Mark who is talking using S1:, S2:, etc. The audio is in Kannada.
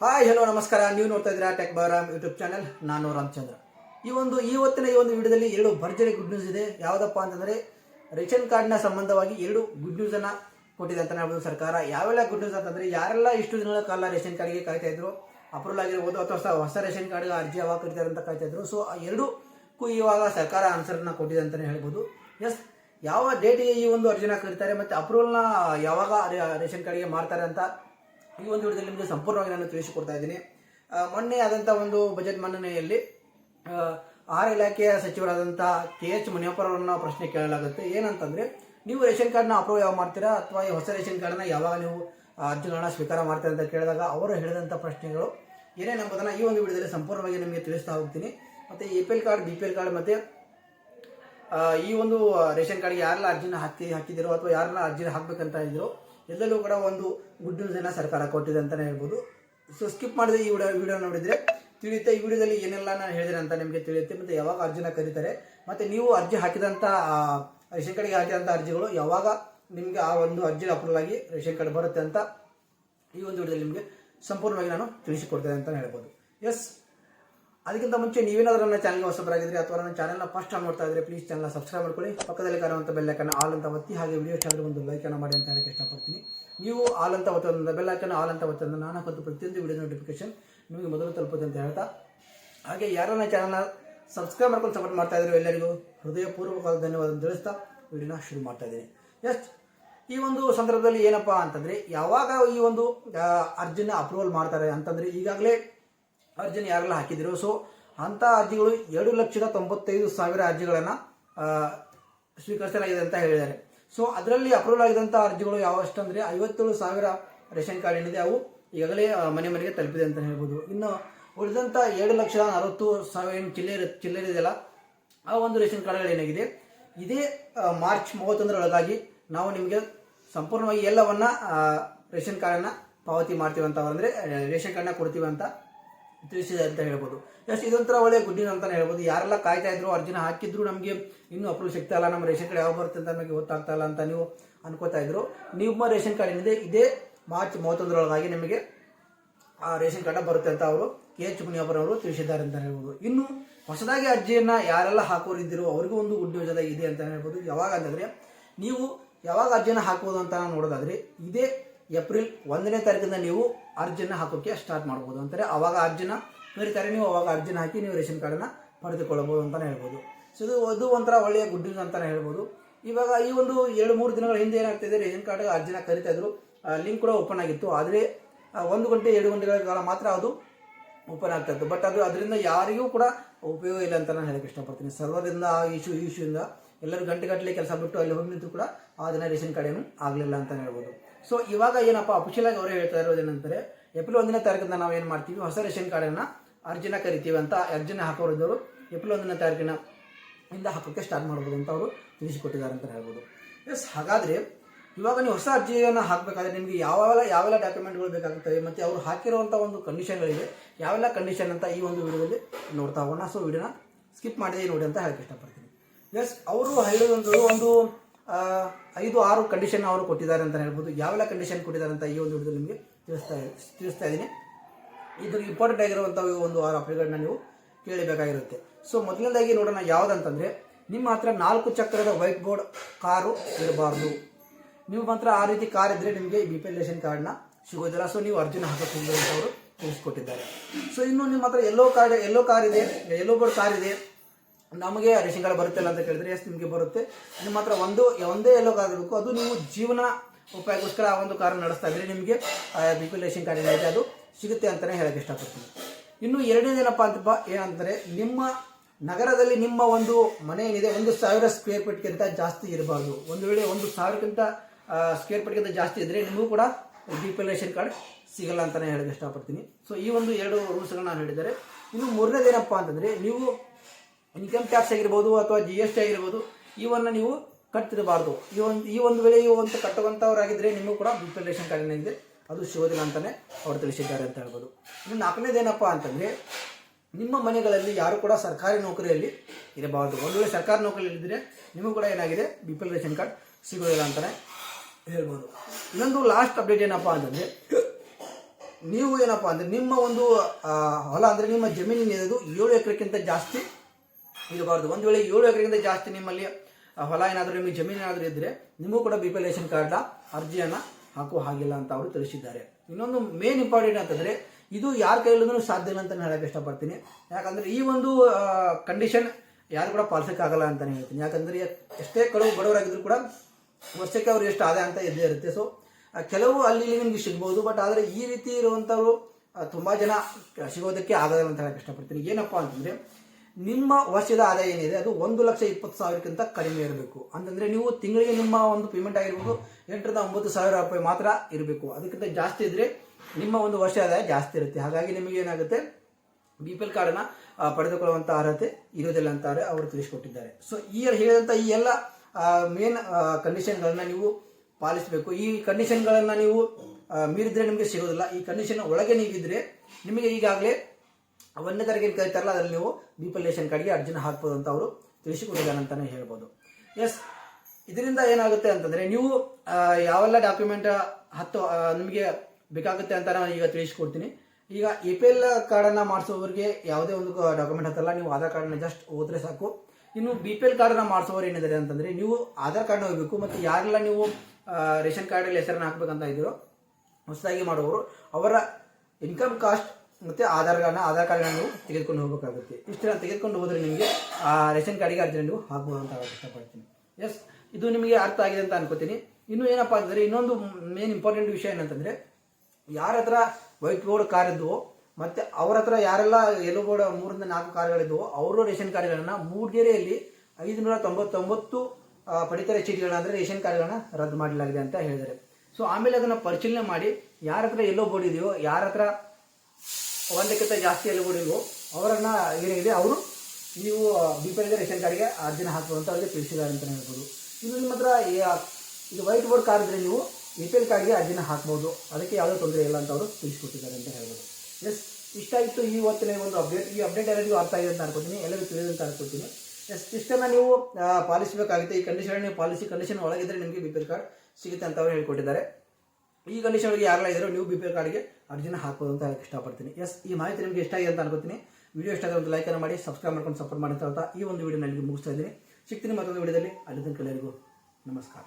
S1: ಹಾಯ್ ಹಲೋ ನಮಸ್ಕಾರ. ನೀವು ನೋಡ್ತಾ ಇದ್ದೀರಾ ಟೆಕ್ ಬಾರಾಮ್ ಯೂಟ್ಯೂಬ್ ಚಾನಲ್ ನಾನು ರಾಮಚಂದ್ರ. ಈ ಒಂದು ಇವತ್ತಿನ ಈ ಒಂದು ವಿಡಿಯೋದಲ್ಲಿ ಎರಡು ಭರ್ಜರಿ ಗುಡ್ ನ್ಯೂಸ್ ಇದೆ. ಯಾವುದಪ್ಪ ಅಂತಂದರೆ, ರೇಷನ್ ಕಾರ್ಡ್ನ ಸಂಬಂಧವಾಗಿ ಎರಡು ಗುಡ್ ನ್ಯೂಸನ್ನು ಕೊಟ್ಟಿದೆ ಅಂತ ಹೇಳ್ಬೋದು ಸರ್ಕಾರ. ಯಾವೆಲ್ಲ ಗುಡ್ ನ್ಯೂಸ್ ಅಂತಂದರೆ, ಯಾರೆಲ್ಲ ಇಷ್ಟು ದಿನಗಳ ಕಾಲ ರೇಷನ್ ಕಾರ್ಡ್ಗೆ ಕಾಯ್ತಾ ಇದ್ರು, ಅಪ್ರೂವಲ್ ಆಗಿರ್ಬೋದು, ಅಥವಾ ಹೊಸ- ರೇಷನ್ ಕಾರ್ಡ್ಗೆ ಅರ್ಜಿ ಯಾವಾಗ ಕರಿತಾರೆ ಅಂತ ಕಾಯ್ತಾ ಇದ್ರು. ಸೊ ಆ ಎರಡಕ್ಕೂ ಇವಾಗ ಸರ್ಕಾರ ಆನ್ಸರ್ನ ಕೊಟ್ಟಿದೆ ಅಂತಲೇ ಹೇಳ್ಬೋದು. ಎಸ್ ಯಾವ ಡೇಟಿಗೆ ಈ ಒಂದು ಅರ್ಜಿನ ಕರೀತಾರೆ ಮತ್ತು ಅಪ್ರೂವಲ್ನ ಯಾವಾಗ ರೇಷನ್ ಕಾರ್ಡ್ಗೆ ಮಾಡ್ತಾರೆ ಅಂತ ಈ ಒಂದು ವಿಡಿಯೋದಲ್ಲಿ ನಿಮಗೆ ಸಂಪೂರ್ಣವಾಗಿ ನಾನು ತಿಳಿಸಿಕೊಡ್ತಾ ಇದ್ದೀನಿ. ಮೊನ್ನೆ ಆದಂಥ ಒಂದು ಬಜೆಟ್ ಮನ್ನಣೆಯಲ್ಲಿ ಆಹಾರ ಇಲಾಖೆಯ ಸಚಿವರಾದಂಥ ಕೆ ಎಚ್ ಮುನಿಯಪ್ಪರವರನ್ನ ಪ್ರಶ್ನೆ ಕೇಳಲಾಗುತ್ತೆ. ಏನಂತಂದರೆ, ನೀವು ರೇಷನ್ ಕಾರ್ಡ್ನ ಅಪ್ರೂವ್ ಯಾವಾಗ ಮಾಡ್ತೀರಾ? ಅಥವಾ ಈ ಹೊಸ ರೇಷನ್ ಕಾರ್ಡ್ನ ಯಾವಾಗ ನೀವು ಅರ್ಜಿಗಳನ್ನ ಸ್ವೀಕಾರ ಮಾಡ್ತೀರಾ ಅಂತ ಕೇಳಿದಾಗ ಅವರು ಹೇಳಿದಂಥ ಪ್ರಶ್ನೆಗಳು ಏನೇನೆಂಬುದನ್ನು ಈ ಒಂದು ವಿಡಿಯೋದಲ್ಲಿ ಸಂಪೂರ್ಣವಾಗಿ ನಿಮಗೆ ತಿಳಿಸ್ತಾ ಹೋಗ್ತೀನಿ. ಮತ್ತು A P L card B P card ಮತ್ತು ಈ ಒಂದು ರೇಷನ್ ಕಾರ್ಡ್ಗೆ ಯಾರೆಲ್ಲ ಅರ್ಜಿನ ಹಾಕಿ ಹಾಕಿದಿರೋ ಅಥವಾ ಯಾರನ್ನ ಅರ್ಜಿನ ಹಾಕ್ಬೇಕಂತ ಇದ್ರು ಎಲ್ಲರೂ ಕೂಡ ಒಂದು ಗುಡ್ ನ್ಯೂಸನ್ನು ಸರ್ಕಾರ ಕೊಟ್ಟಿದೆ ಅಂತಲೇ ಹೇಳ್ಬೋದು. ಸೊ ಸ್ಕಿಪ್ ಮಾಡಿದ್ರೆ ಈ ವಿಡಿಯೋ ವಿಡಿಯೋ ನೋಡಿದರೆ ತಿಳಿಯುತ್ತೆ. ಈ ವಿಡಿಯೋದಲ್ಲಿ ಏನೆಲ್ಲ ನಾನು ಹೇಳಿದೆ ಅಂತ ನಿಮಗೆ ತಿಳಿಯುತ್ತೆ. ಮತ್ತು ಯಾವಾಗ ಅರ್ಜಿನ ಕರೀತಾರೆ ಮತ್ತು ನೀವು ಅರ್ಜಿ ಹಾಕಿದಂಥ ಆ, ರೇಷನ್ ಕಾರ್ಡ್ಗೆ ಹಾಕಿದಂಥ ಅರ್ಜಿಗಳು ಯಾವಾಗ ನಿಮಗೆ ಆ ಒಂದು ಅರ್ಜಿ ಅಪ್ರೂವಲ್ ಆಗಿ ರೇಷನ್ ಕಾರ್ಡ್ ಬರುತ್ತೆ ಅಂತ ಈ ಒಂದು ವಿಡಿಯೋದಲ್ಲಿ ನಿಮಗೆ ಸಂಪೂರ್ಣವಾಗಿ ನಾನು ತಿಳಿಸಿಕೊಡ್ತೇನೆ ಅಂತ ಹೇಳ್ಬೋದು. ಎಸ್ ಅದಕ್ಕಿಂತ ಮುಂಚೆ ನೀವೇನಾದರೂ ನನ್ನ ಚಾನಲ್ಗೆ ಹೊಸಬರಾಗಿದ್ರೆ ಅಥವಾ ನನ್ನ ಚಾನಲ್ನ ಫಸ್ಟ್ ಟೈಮ್ ನೋಡ್ತಾ ಇದ್ರೆ ಪ್ಲೀಸ್ ಚಾನಲ್ನ ಸಬ್ಸ್ಕ್ರೈಬ್ ಮಾಡ್ಕೊಳ್ಳಿ. ಪಕ್ಕದಲ್ಲಿ ಕಾಣುವಂಥ ಬೆಲ್ಲೈಕನ್ನ ಆಲ್ ಅಂತ ಒತ್ತಿ, ಹಾಗೆ ವಿಡಿಯೋ ಚಾನಲ್ ಒಂದು ಲೈಕನ್ನು ಮಾಡಿ ಅಂತ ಹೇಳಕ್ಕೆ ಇಷ್ಟಪಡ್ತೀನಿ. ನೀವು ಆಲ್ ಅಂತ ಒತ್ತೋದ್ರಿಂದ ಬೆಲ್ಲೈಕನ್ನ ಆಲ್ ಅಂತ ಒತ್ತೊಂದು ನಾನು ಹಾಕೋದು ಪ್ರತಿಯೊಂದು ವಿಡಿಯೋ ನೋಟಿಫಿಕೇಶನ್ ನಿಮಗೆ ಮೊದಲು ತಲುಪುತ್ತೆ ಅಂತ ಹೇಳ್ತಾ. ಹಾಗೆ ಯಾರನ್ನ ಚಾನಲ್ನ ಸಬ್ಸ್ಕ್ರೈಬ್ ಮಾಡ್ಕೊಂಡು ಸಪೋರ್ಟ್ ಮಾಡ್ತಾ ಇದ್ರು ಎಲ್ಲರಿಗೂ ಹೃದಯಪೂರ್ವಕವಾದ ಧನ್ಯವಾದ ತಿಳಿಸ್ತಾ ವಿಡಿಯೋನ ಶುರು ಮಾಡ್ತಾ ಇದ್ದೀನಿ. ಎಸ್ ಈ ಒಂದು ಸಂದರ್ಭದಲ್ಲಿ ಏನಪ್ಪಾ ಅಂತಂದರೆ ಯಾವಾಗ ಈ ಒಂದು ಅರ್ಜಿನ ಅಪ್ರೂವಲ್ ಮಾಡ್ತಾರೆ ಅಂತಂದರೆ ಈಗಾಗಲೇ ಅರ್ಜಿನ ಯಾರೆಲ್ಲ ಹಾಕಿದ್ರು? ಸೊ ಅಂತ ಅರ್ಜಿಗಳು ಎರಡು ಲಕ್ಷದ ತೊಂಬತ್ತೈದು ಸಾವಿರ ಅರ್ಜಿಗಳನ್ನು ಸ್ವೀಕರಿಸಲಾಗಿದೆ ಅಂತ ಹೇಳಿದ್ದಾರೆ. ಸೊ ಅದರಲ್ಲಿ ಅಪ್ರೂವಲ್ ಆಗಿದಂಥ ಅರ್ಜಿಗಳು ಯಾವಷ್ಟು ಅಂದರೆ ಐವತ್ತೇಳು ಸಾವಿರ ರೇಷನ್ ಕಾರ್ಡ್ ಏನಿದೆ, ಅವು ಈಗಾಗಲೇ ಮನೆ ಮನೆಗೆ ತಲುಪಿದೆ ಅಂತ ಹೇಳ್ಬೋದು. ಇನ್ನು ಉಳಿದಂಥ ಎರಡು ಲಕ್ಷದ ನಲವತ್ತು ಸಾವಿರ ಏನು ಚಿಲ್ಲರೆ ಚಿಲ್ಲರೆ ಇದೆಯಲ್ಲ, ಆ ಒಂದು ರೇಷನ್ ಕಾರ್ಡ್ಗಳು ಏನಾಗಿದೆ? ಇದೇ ಮಾರ್ಚ್ ಮೂವತ್ತೊಂದರೊಳಗಾಗಿ ನಾವು ನಿಮಗೆ ಸಂಪೂರ್ಣವಾಗಿ ಎಲ್ಲವನ್ನ ರೇಷನ್ ಕಾರ್ಡನ್ನು ಪಾವತಿ ಮಾಡ್ತೀವಿ ಅಂತ ಅಂದರೆ ರೇಷನ್ ಕಾರ್ಡ್ನ ಕೊಡ್ತೀವಿ ಅಂತ ತಿಳಿಸಿದೆ ಅಂತ ಹೇಳ್ಬೋದು. ಎಸ್ ಇದೊಂಥರ ಒಳ್ಳೆ ಗುಡ್ಡಿನ ಅಂತಲೇ ಹೇಳ್ಬೋದು. ಯಾರೆಲ್ಲ ಕಾಯ್ತಾ ಇದ್ರು, ಅರ್ಜಿನ ಹಾಕಿದ್ರು, ನಮಗೆ ಇನ್ನೂ ಅಪ್ರೂವ್ ಸಿಗ್ತಾ ಇಲ್ಲ. ನಮ್ಮ ರೇಷನ್ ಕಾರ್ಡ್ ಯಾವಾಗ ಬರುತ್ತೆ ಅಂತ ನಮಗೆ ಗೊತ್ತಾಗ್ತಾ ಇಲ್ಲ ಅಂತ ನೀವು ಅನ್ಕೋತಾ ಇದ್ರು. ನಿಮ್ಮ ರೇಷನ್ ಕಾರ್ಡ್ ಏನಿದೆ, ಇದೇ ಮಾರ್ಚ್ ಮೂವತ್ತೊಂದರೊಳಗಾಗಿ ನಿಮಗೆ ಆ ರೇಷನ್ ಕಾರ್ಡ್ ಬರುತ್ತೆ ಅಂತ ಅವರು ಕೆ ಎಚ್ ಮುನಿಯಪ್ಪರವರು ತಿಳಿಸಿದ್ದಾರೆ ಅಂತ ಹೇಳ್ಬೋದು. ಇನ್ನು ಹೊಸದಾಗಿ ಅರ್ಜಿಯನ್ನು ಯಾರೆಲ್ಲ ಹಾಕೋರಿದ್ದಿರೋ ಅವರಿಗೂ ಒಂದು ಗುಡ್ ನ್ಯೂಸ್ ಇದೆ ಅಂತ ಹೇಳ್ಬೋದು. ಯಾವಾಗ ಅಂತಂದರೆ, ನೀವು ಯಾವಾಗ ಅರ್ಜಿಯನ್ನು ಹಾಕ್ಬೋದು ಅಂತ ನೋಡೋದಾದ್ರೆ, ಇದೇ ಏಪ್ರಿಲ್ ಒಂದನೇ ತಾರೀಕಿಂದ ನೀವು ಅರ್ಜಿನ ಹಾಕೋಕ್ಕೆ ಸ್ಟಾರ್ಟ್ ಮಾಡ್ಬೋದು ಅಂತಾರೆ. ಅವಾಗ ಅರ್ಜಿನ ಕರೀತಾರೆ. ನೀವು ಅವಾಗ ಅರ್ಜಿನ ಹಾಕಿ ನೀವು ರೇಷನ್ ಕಾರ್ಡನ್ನು ಪಡೆದುಕೊಳ್ಳಬಹುದು ಅಂತಲೇ ಹೇಳ್ಬೋದು. ಸೊ ಇದು ಅದು ಒಂಥರ ಒಳ್ಳೆಯ ಗುಡ್ ನ್ಯೂಸ್ ಅಂತಲೇ ಹೇಳ್ಬೋದು. ಇವಾಗ ಈ ಒಂದು ಎರಡು, ಮೂರು ದಿನಗಳ ಹಿಂದೆ ಏನಾಗ್ತಿದೆ ರೇಷನ್ ಕಾರ್ಡ್ ಅರ್ಜಿನ ಕರಿತಾ ಇದ್ರು. ಲಿಂಕ್ ಕೂಡ ಓಪನ್ ಆಗಿತ್ತು. ಆದರೆ ಒಂದು ಗಂಟೆ, ಎರಡು ಗಂಟೆಗಳ ಕಾಲ ಮಾತ್ರ ಅದು ಓಪನ್ ಆಗ್ತಾ ಇತ್ತು. ಬಟ್ ಅದು, ಅದರಿಂದ ಯಾರಿಗೂ ಕೂಡ ಉಪಯೋಗ ಇಲ್ಲ ಅಂತ ನಾನು ಹೇಳಕ್ಕೆ ಇಷ್ಟಪಡ್ತೀನಿ. ಸರ್ವರಿಂದ, ಆ ಇಶ್ಯೂ ಇಶ್ಯೂಯಿಂದ ಎಲ್ಲರೂ ಗಂಟೆಗಟ್ಟಲೆ ಕೆಲಸ ಬಿಟ್ಟು ಅಲ್ಲಿ ಹೋಗಿ ಕೂಡ ಆ ದಿನ ರೇಷನ್ ಕಾರ್ಡ್ ಏನು ಆಗಲಿಲ್ಲ ಅಂತ ಹೇಳ್ಬೋದು. ಸೊ ಇವಾಗ ಏನಪ್ಪ ಅಫಿಷಿಯಲ್ ಆಗಿ ಅವರೇ ಹೇಳ್ತಾ ಇರೋದು ಏನಂತಾರೆ ಏಪ್ರಿಲ್ ಒಂದನೇ ತಾರೀಕಿಂದ ನಾವು ಏನು ಮಾಡ್ತೀವಿ? ಹೊಸ ರೇಷನ್ ಕಾರ್ಡನ್ನು ಅರ್ಜಿನ ಕರಿತೀವಿ ಅಂತ ಅರ್ಜಿನ ಹಾಕೋರಿದ್ದವರು ಏಪ್ರಿಲ್ ಒಂದನೇ ತಾರೀಕಿನ ಇಂದ ಹಾಕೋಕ್ಕೆ ಸ್ಟಾರ್ಟ್ ಮಾಡ್ಬೋದು ಅಂತ ಅವರು ತಿಳಿಸಿಕೊಟ್ಟಿದ್ದಾರೆ ಅಂತ ಹೇಳ್ಬೋದು. ಎಸ್ ಹಾಗಾದರೆ ಇವಾಗ ನೀವು ಹೊಸ ಅರ್ಜಿಯನ್ನು ಹಾಕಬೇಕಾದ್ರೆ ನಿಮಗೆ ಯಾವೆಲ್ಲ ಯಾವೆಲ್ಲ ಡಾಕ್ಯುಮೆಂಟ್ಗಳು ಬೇಕಾಗುತ್ತವೆ ಮತ್ತು ಅವರು ಹಾಕಿರುವಂಥ ಒಂದು ಕಂಡೀಷನ್ಗಳಿದೆ ಯಾವೆಲ್ಲ ಕಂಡೀಷನ್ ಅಂತ ಈ ಒಂದು ವಿಡಿಯೋದಲ್ಲಿ ನೋಡ್ತಾ ಹೋಗೋಣ. ಸೊ ವಿಡಿಯೋನ ಸ್ಕಿಪ್ ಮಾಡಿದೆ ನೋಡಿ ಅಂತ ಹೇಳಕ್ಕೆ ಇಷ್ಟಪಡ್ತೀನಿ. ಎಸ್ ಅವರು ಹೇಳೋದೊಂದು ಒಂದು ಐದು, ಆರು ಕಂಡೀಷನ್ ಅವರು ಕೊಟ್ಟಿದ್ದಾರೆ ಅಂತ ಹೇಳ್ಬೋದು. ಯಾವೆಲ್ಲ ಕಂಡೀಷನ್ ಕೊಟ್ಟಿದ್ದಾರೆ ಅಂತ ಈ ಒಂದು ವಿಡಿಯೋದಲ್ಲಿ ನಿಮಗೆ ತಿಳಿಸ್ತಾ ತಿಳಿಸ್ತಾ ಇದ್ದೀನಿ. ಇದ್ರ ಇಂಪಾರ್ಟೆಂಟ್ ಆಗಿರುವಂಥ ಒಂದು ಆರು ಅಪ್ಲಿಗಳನ್ನ ನೀವು ಕೇಳಬೇಕಾಗಿರುತ್ತೆ. ಸೊ ಮೊದಲನೇದಾಗಿ ನೋಡೋಣ ಯಾವುದಂತಂದರೆ, ನಿಮ್ಮ ಹತ್ರ ನಾಲ್ಕು ಚಕ್ರದ ವೈಟ್ ಬೋರ್ಡ್ ಕಾರು ಇರಬಾರ್ದು. ನೀವು ಮಾತ್ರ ಆ ರೀತಿ ಕಾರ್ ಇದ್ದರೆ ನಿಮಗೆ ಬಿ ಪಿ ಎಲ್ ರೇಷನ್ ಕಾರ್ಡ್ನ ಸಿಗೋದಿಲ್ಲ. ಸೊ ನೀವು ಅರ್ಜಿನ ಹಾಕೋಬಹುದು ಅಂತ ಅವರು ತಿಳಿಸ್ಕೊಟ್ಟಿದ್ದಾರೆ. ಸೊ ಇನ್ನು ನಿಮ್ಮ ಹತ್ರ ಎಲ್ಲೋ ಕಾರ್ಡ್ ಎಲ್ಲೋ ಕಾರ್ ಇದೆ ಎಲ್ಲೋ ಬೋರ್ಡ್ ಕಾರ್ ಇದೆ. ನಮಗೆ ರೇಷನ್ ಬರುತ್ತೆ ಅಂತ ಕೇಳಿದ್ರೆ ಎಸ್ ನಿಮಗೆ ಬರುತ್ತೆ. ನಿಮ್ಮ ಹತ್ರ ಒಂದು, ಒಂದೇ ಎಲ್ಲೋ ಆಗಬೇಕು. ಅದು ನೀವು ಜೀವನ ಉಪಾಯಕ್ಕೋಸ್ಕರ ಆ ಒಂದು ಕಾರ್ ನಡೆಸ್ತಾ ಇದ್ರೆ ನಿಮಗೆ ಬಿ ಕಾರ್ಡ್ ಏನೈತೆ ಅದು ಸಿಗುತ್ತೆ ಅಂತಲೇ ಹೇಳಕ್ಕೆ ಇಷ್ಟಪಡ್ತೀನಿ. ಇನ್ನು ಎರಡನೇದೇನಪ್ಪ ಅಂತಪ್ಪ ಏನಂತಾರೆ ನಿಮ್ಮ ನಗರದಲ್ಲಿ ನಿಮ್ಮ ಒಂದು ಮನೆ ಏನಿದೆ ಒಂದು ಸಾವಿರ ಸ್ಕ್ವೇರ್ ಫೀಟ್ಗಿಂತ ಜಾಸ್ತಿ ಇರಬಾರ್ದು. ಒಂದು ವೇಳೆ ಒಂದು ಸಾವಿರಕ್ಕಿಂತ ಸ್ಕ್ವೇರ್ ಫೀಟ್ಗಿಂತ ಜಾಸ್ತಿ ಇದ್ದರೆ ನಿಮಗೂ ಕೂಡ ಬಿ ಕಾರ್ಡ್ ಸಿಗಲ್ಲ ಅಂತಲೇ ಹೇಳಕ್ಕೆ ಇಷ್ಟಪಡ್ತೀನಿ. ಸೊ ಈ ಒಂದು ಎರಡು ರೂಲ್ಸ್ಗಳನ್ನ ನಾನು ಹೇಳಿದ್ದಾರೆ. ಇನ್ನು ಮೂರನೇದೇನಪ್ಪ ಅಂತಂದರೆ, ನೀವು ಇನ್ಕಮ್ ಟ್ಯಾಕ್ಸ್ ಆಗಿರ್ಬೋದು ಅಥವಾ ಜಿ ಎಸ್ ಟಿ ಆಗಿರ್ಬೋದು, ಇವನ್ನು ನೀವು ಕಟ್ತಿರಬಾರ್ದು. ಈ ಒಂದು ಈ ಒಂದು ವೇಳೆ ಇವು ಅಂತ ಕಟ್ಟುವಂಥವ್ರಾಗಿದ್ದರೆ ನಿಮಗೂ ಕೂಡ B P L ration card ಏನಿದೆ, ಅದು ಸಿಗೋದಿಲ್ಲ ಅಂತಲೇ ಅವರು ತಿಳಿಸಿದ್ದಾರೆ ಅಂತ ಹೇಳ್ಬೋದು. ಇನ್ನು ನಾಲ್ಕನೇದೇನಪ್ಪ ಅಂತಂದರೆ, ನಿಮ್ಮ ಮನೆಗಳಲ್ಲಿ ಯಾರು ಕೂಡ ಸರ್ಕಾರಿ ನೌಕರಿಯಲ್ಲಿ ಇರಬಾರ್ದು. ಒಂದು ವೇಳೆ ಸರ್ಕಾರಿ ನೌಕರಿ ಇದ್ದರೆ ನಿಮಗೂ ಕೂಡ ಏನಾಗಿದೆ ಬಿ ರೇಷನ್ ಕಾರ್ಡ್ ಸಿಗೋದಿಲ್ಲ ಅಂತಲೇ ಹೇಳ್ಬೋದು. ಇನ್ನೊಂದು ಲಾಸ್ಟ್ ಅಪ್ಡೇಟ್ ಏನಪ್ಪ ಅಂತಂದರೆ, ನೀವು ಏನಪ್ಪ ಅಂದರೆ ನಿಮ್ಮ ಒಂದು ಹೊಲ ಅಂದ್ರೆ ನಿಮ್ಮ ಜಮೀನಿನ ಏಳು ಎಕರೆಕ್ಕಿಂತ ಜಾಸ್ತಿ ಇರಬಾರ್ದು. ಒಂದು ವೇಳೆ ಏಳು ಎಕರೆಗಿಂತ ಜಾಸ್ತಿ ನಿಮ್ಮಲ್ಲಿ ಹೊಲ ಏನಾದರೂ ನಿಮಗೆ ಜಮೀನು ಏನಾದರೂ ಇದ್ದರೆ ನಿಮಗೂ ಕೂಡ ಬಿ ಪಿ ಎಲ್ ರೇಷನ್ ಕಾರ್ಡ್ನ ಅರ್ಜಿಯನ್ನು ಹಾಕುವ ಹಾಗಿಲ್ಲ ಅಂತ ಅವರು ತಿಳಿಸಿದ್ದಾರೆ. ಇನ್ನೊಂದು ಮೇನ್ ಇಂಪಾರ್ಟೆಂಟ್ ಅಂತಂದರೆ, ಇದು ಯಾರ ಕೈಯಲ್ಲೂ ಸಾಧ್ಯ ಇಲ್ಲ ಅಂತ ನಾನು ಇಷ್ಟಪಡ್ತೀನಿ. ಯಾಕಂದರೆ ಈ ಒಂದು ಕಂಡೀಷನ್ ಯಾರು ಕೂಡ ಪಾಲಿಸೋಕ್ಕಾಗಲ್ಲ ಅಂತಲೇ ಹೇಳ್ತೀನಿ. ಯಾಕಂದರೆ ಎಷ್ಟೇ ಕಡು ಬಡವರಾಗಿದ್ರು ಕೂಡ ವರ್ಷಕ್ಕೆ ಅವ್ರು ಎಷ್ಟು ಆದಾಯ ಅಂತ ಇದ್ದೇ ಇರುತ್ತೆ. ಸೊ ಕೆಲವು ಅಲ್ಲಿ ನಿಮ್ಗೆ ಸಿಗ್ಬೋದು ಬಟ್ ಆದರೆ ಈ ರೀತಿ ಇರುವಂಥವ್ರು ತುಂಬ ಜನ ಸಿಗೋದಕ್ಕೆ ಆಗೋದಿಲ್ಲ ಅಂತ ಹೇಳಕ್ಕೆ ಇಷ್ಟಪಡ್ತೀನಿ. ಏನಪ್ಪ ಅಂತಂದರೆ ನಿಮ್ಮ ವರ್ಷದ ಆದಾಯ ಏನಿದೆ, ಅದು ಒಂದು ಲಕ್ಷ ಇಪ್ಪತ್ತು ಸಾವಿರಕ್ಕಿಂತ ಕಡಿಮೆ ಇರಬೇಕು. ಅಂತಂದರೆ ನೀವು ತಿಂಗಳಿಗೆ ನಿಮ್ಮ ಒಂದು ಪೇಮೆಂಟ್ ಆಗಿರ್ಬೋದು, ಎಂಟರಿಂದ ಒಂಬತ್ತು ಸಾವಿರ ರೂಪಾಯಿ ಮಾತ್ರ ಇರಬೇಕು. ಅದಕ್ಕಿಂತ ಜಾಸ್ತಿ ಇದ್ದರೆ ನಿಮ್ಮ ಒಂದು ವರ್ಷ ಆದಾಯ ಜಾಸ್ತಿ ಇರುತ್ತೆ. ಹಾಗಾಗಿ ನಿಮಗೆ ಏನಾಗುತ್ತೆ ಬಿ ಪಿ ಎಲ್ ಕಾರ್ಡನ್ನು ಪಡೆದುಕೊಳ್ಳುವಂಥ ಅರ್ಹತೆ ಇರೋದಿಲ್ಲ ಅಂತಾರೆ ಅವರು ತಿಳಿಸಿಕೊಟ್ಟಿದ್ದಾರೆ. ಸೊ ಈ ಹೇಳಿದಂಥ ಈ ಎಲ್ಲ ಮೇನ್ ಕಂಡೀಷನ್ಗಳನ್ನು ನೀವು ಪಾಲಿಸಬೇಕು. ಈ ಕಂಡೀಷನ್ಗಳನ್ನು ನೀವು ಮೀರಿದ್ರೆ ನಿಮಗೆ ಸಿಗೋದಿಲ್ಲ. ಈ ಕಂಡೀಷನ್ ಒಳಗೆ ನೀವಿದ್ರೆ ನಿಮಗೆ ಈಗಾಗಲೇ ಒಂದನೇ ತಾರೀಕಿನ ಕರೀತಾರಲ್ಲ ಅದರಲ್ಲಿ ನೀವು ಬಿ ಪಿ ಎಲ್ ರೇಷನ್ ಕಾರ್ಡ್ಗೆ ಅರ್ಜಿನ ಹಾಕ್ಬೋದು ಅಂತ ಅವರು ತಿಳಿಸಿಕೊಟ್ಟಿದ್ದಾರೆ ಅಂತಲೇ ಹೇಳ್ಬೋದು. ಎಸ್ ಇದರಿಂದ ಏನಾಗುತ್ತೆ ಅಂತಂದರೆ ನೀವು ಯಾವೆಲ್ಲ ಡಾಕ್ಯುಮೆಂಟ್ ಹತ್ತು ನಿಮಗೆ ಬೇಕಾಗುತ್ತೆ ಅಂತ ನಾನು ಈಗ ತಿಳಿಸ್ಕೊಡ್ತೀನಿ. ಈಗ ಎ ಪಿ ಎಲ್ ಕಾರ್ಡನ್ನು ಮಾಡಿಸೋರಿಗೆ ಯಾವುದೇ ಒಂದು ಡಾಕ್ಯುಮೆಂಟ್ ಹತ್ತಲ್ಲ ನೀವು ಆಧಾರ್ ಕಾರ್ಡನ್ನ ಜಸ್ಟ್ ಹೋದ್ರೆ ಸಾಕು. ಇನ್ನು ಬಿ ಪಿ ಎಲ್ ಕಾರ್ಡನ್ನು ಮಾಡಿಸೋರು ಏನಿದ್ದಾರೆ ಅಂತಂದರೆ ನೀವು ಆಧಾರ್ ಕಾರ್ಡ್ನ ಹೋಗಬೇಕು ಮತ್ತು ಯಾರೆಲ್ಲ ನೀವು ರೇಷನ್ ಕಾರ್ಡಲ್ಲಿ ಹೆಸರನ್ನ ಹಾಕ್ಬೇಕಂತ ಇದ್ದೀರೋ, ಹೊಸದಾಗಿ ಮಾಡುವವರು ಅವರ ಇನ್ಕಮ್ ಕಾಸ್ಟ್ ಮತ್ತು ಆಧಾರ್ ಕಾರ್ಡ್ನ ಆಧಾರ್ ಕಾರ್ಡ್ನ ನೀವು ತೆಗೆದುಕೊಂಡು ಹೋಗಬೇಕಾಗುತ್ತೆ. ಇಷ್ಟನ್ನ ತೆಗೆದುಕೊಂಡು ಹೋದರೆ ನಿಮಗೆ ಆ ರೇಷನ್ ಕಾರ್ಡಿಗೆ ಅರ್ಜಿ ನೀವು ಹಾಕ್ಬೋದು ಅಂತ ಇಷ್ಟಪಡ್ತೀನಿ ಎಸ್ ಇದು ನಿಮಗೆ ಅರ್ಥ ಆಗಿದೆ ಅಂತ ಅನ್ಕೋತೀನಿ. ಇನ್ನು ಏನಪ್ಪ ಅಂತಂದರೆ, ಇನ್ನೊಂದು ಮೇನ್ ಇಂಪಾರ್ಟೆಂಟ್ ವಿಷಯ ಏನಂತಂದರೆ, ಯಾರ ಹತ್ರ ವೈಟ್ ಬೋರ್ಡ್ ಕಾರ್ ಇದ್ದವೋ ಮತ್ತು ಅವ್ರ ಹತ್ರ ಯಾರೆಲ್ಲ ಎಲ್ಲೋ ಬೋರ್ಡ್ ಮೂರಿಂದ ನಾಲ್ಕು ಕಾರ್ಗಳಿದ್ದವೋ ಅವರು ರೇಷನ್ ಕಾರ್ಡ್ಗಳನ್ನು ಮೂಡಿಗೆರೆಯಲ್ಲಿ ಐದುನೂರ ತೊಂಬತ್ತೊಂಬತ್ತು ಪಡಿತರ ಚೀಟಿಗಳನ್ನ ಅಂದರೆ ರೇಷನ್ ಕಾರ್ಡ್ಗಳನ್ನ ರದ್ದು ಮಾಡಲಾಗಿದೆ ಅಂತ ಹೇಳಿದ್ದಾರೆ. ಸೊ ಆಮೇಲೆ ಅದನ್ನು ಪರಿಶೀಲನೆ ಮಾಡಿ ಯಾರ ಹತ್ರ ಎಲ್ಲೋ ಬೋರ್ಡ್ ಇದೆಯೋ, ಯಾರ ಹತ್ರ ಒಂದಕ್ಕಿಂತ ಜಾಸ್ತಿ ಎಲೆಗಳಿಲ್ವೋ ಅವರನ್ನು ಏನಿದೆ, ಅವರು ನೀವು ಬಿ ಪಿ ಎಲ್ಗೆ ರೇಷನ್ ಕಾರ್ಡ್ಗೆ ಅರ್ಜಿನ ಹಾಕುವಂಥ ಅವರಿಗೆ ತಿಳಿಸಿದ್ದಾರೆ ಅಂತಲೇ ಹೇಳ್ಬೋದು. ಇನ್ನು ನಿಮ್ಮ ಹತ್ರ ಇದು ವೈಟ್ ಬೋರ್ಡ್ ಕಾರ್ಡ್ ಇದ್ದರೆ ನೀವು ಬಿ ಪಿ ಎಲ್ ಕಾರ್ಡ್ಗೆ ಅರ್ಜಿನ ಹಾಕ್ಬೋದು. ಅದಕ್ಕೆ ಯಾವುದೇ ತೊಂದರೆ ಇಲ್ಲ ಅಂತ ಅವರು ತಿಳಿಸ್ಕೊಟ್ಟಿದ್ದಾರೆ ಅಂತ ಹೇಳ್ಬೋದು. ಎಸ್ ಇಷ್ಟ ಇತ್ತು ಈ ಹೊತ್ತಿನ ಒಂದು ಅಪ್ಡೇಟ್ ಈ ಅಪ್ಡೇಟ್ ಎಲ್ಲರಿಗೂ ಅರ್ಥ ಆಗಿದೆ ಅಂತ ಅನ್ಕೋತೀನಿ. ಎಲ್ಲರಿಗೂ ತಿಳಿದೆ ಅಂತ ಅನ್ಕೋತೀನಿ. ಎಸ್ ಇಷ್ಟನ್ನು ನೀವು ಪಾಲಿಸಬೇಕಾಗುತ್ತೆ. ಈ ಕಂಡೀಷನ್ ನೀವು ಪಾಲಿಸಿ ಕಂಡೀಷನ್ ಒಳಗಿದ್ರೆ ನಿಮಗೆ ಬಿ ಪಿ ಎಲ್ ಕಾರ್ಡ್ ಸಿಗುತ್ತೆ ಅಂತ ಅವರು ಹೇಳ್ಕೊಟ್ಟಿದ್ದಾರೆ. ಈ ಕಂಡೀಷನ್ ಒಳಗೆ ಯಾರೆಲ್ಲ ಇದ್ರು ನೀವು ಬಿ ಪಿ ಎಲ್ ಕಾರ್ಡ್ಗೆ ಅರ್ಜಿನ ಹಾಕ್ಬೋದು ಅಂತ ಹೇಳಕ್ಕೆ ಇಷ್ಟಪಡ್ತೀನಿ. ಎಸ್ ಈ ಮಾಹಿತಿ ನಿಮಗೆ ಇಷ್ಟ ಆಗಿದೆ ಅಂತ ಅನ್ಕೋತೀನಿ. ವಿಡಿಯೋ ಇಷ್ಟ ಆದ್ರೆ ಒಂದು ಲೈಕನ್ನು ಮಾಡಿ ಸಬ್ಸ್ಕ್ರೈಬ್ ಮಾಡ್ಕೊಂಡು ಸಪೋರ್ಟ್ ಮಾಡಿ ಅಂತ ಈ ಒಂದು ವಿಡಿಯೋ ನನಗೆ ಮುಗಿಸ್ತಾ ಇದ್ದೀನಿ. ಸಿಗ್ತೀನಿ ಮತ್ತೊಂದು ವಿಡಿಯೋದಲ್ಲಿ ಅಲ್ಲಿ ತನಕ ಎಲ್ಲರಿಗೂ ನಮಸ್ಕಾರ.